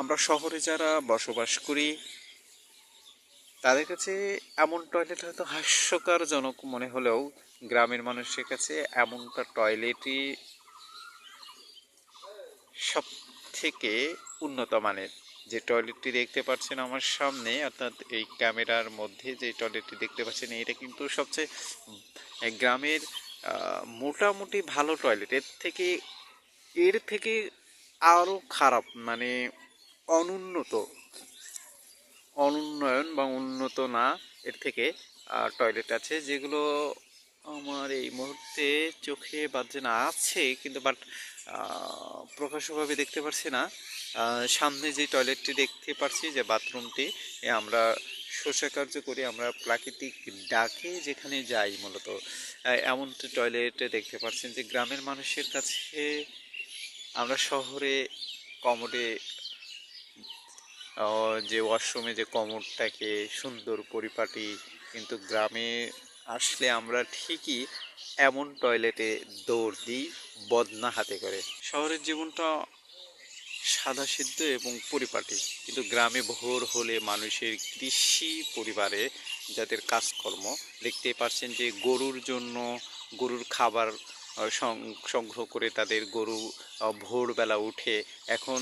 আমরা শহরে যারা বসবাস করি, তাদের কাছে এমন টয়লেট হয়তো হাস্যকরজনক মনে হলেও গ্রামের মানুষের কাছে এমনটা টয়লেটই সব থেকে উন্নত মানের। যে টয়লেটটি দেখতে পাচ্ছেন আমার সামনে, অর্থাৎ এই ক্যামেরার মধ্যে যে টয়লেটটি দেখতে পাচ্ছেন এটা কিন্তু সবচেয়ে গ্রামের মোটামুটি ভালো টয়লেট এর থেকে এর থেকে আরও খারাপ মানে অনুন্নত। অনুন্নয়ন বা উন্নত না, এর থেকে টয়লেট আছে, যেগুলো আমার এই মুহূর্তে চোখে বাজছে না আছে, কিন্তু বাট প্রকাশ্যভাবে দেখতে পারছি না। সামনে যে টয়লেটটি দেখতে পারছি, যে বাথরুমটি আমরা শোষা কার্য করি আমরা প্রাকৃতিক ডাকে যেখানে যাই মূলত এমন টয়লেট দেখতে পাচ্ছেন যে গ্রামের মানুষের কাছে আমরা শহরে, কমোডে যে ওয়াশরুমে যে কমোডটাকে সুন্দর পরিপাটি, কিন্তু গ্রামে আসলে আমরা ঠিকই এমন টয়লেটে দৌড় দিই, বদনা হাতে করে। শহরের জীবনটা সাদাসিদ্ধ এবং পরিপাটি, কিন্তু গ্রামে ভোর হলে মানুষের কৃষি পরিবারে যাদের কাজকর্ম দেখতে পাচ্ছেন যে গরুর জন্য গরুর খাবার সংগ্রহ করে তাদের গরু ভোরবেলা উঠে। এখন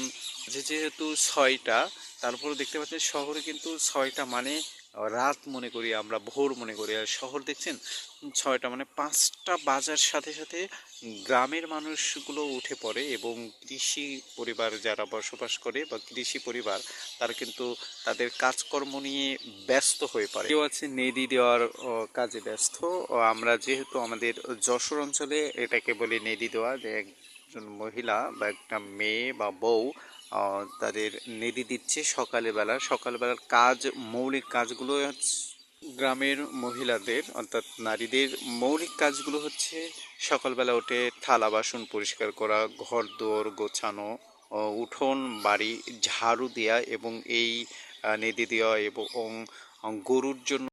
যেহেতু ছয়টা তারপরে দেখতে পাচ্ছেন, শহরে কিন্তু ছয়টা মানে রাত মনে করি আমরা, ভোর মনে করি। আর শহর দেখছেন, ছয়টা মানে পাঁচটা বাজার সাথে সাথে গ্রামের মানুষগুলো উঠে পড়ে এবং কৃষি পরিবার যারা বসবাস করে বা কৃষি পরিবার, তারা কিন্তু তাদের কাজকর্ম নিয়ে ব্যস্ত হয়ে পড়ে। কেউ আছে নেদি দেওয়ার কাজে ব্যস্ত। আমরা যেহেতু আমাদের যশোর অঞ্চলে এটাকে বলি নেদি দেওয়া, যে একজন মহিলা বা একটা মেয়ে বা বউ তাদের নেদি দিচ্ছে সকালবেলা সকালবেলার কাজ, মৌলিক কাজগুলো গ্রামের মহিলাদের, অর্থাৎ নারীদের মৌলিক কাজগুলো হচ্ছে সকালবেলা উঠে থালা, বাসন পরিষ্কার করা, ঘর দোর গোছানো উঠোন, বাড়ি ঝাড়ু দেওয়া এবং এই নেদি দেওয়া এবং গরুর জন্য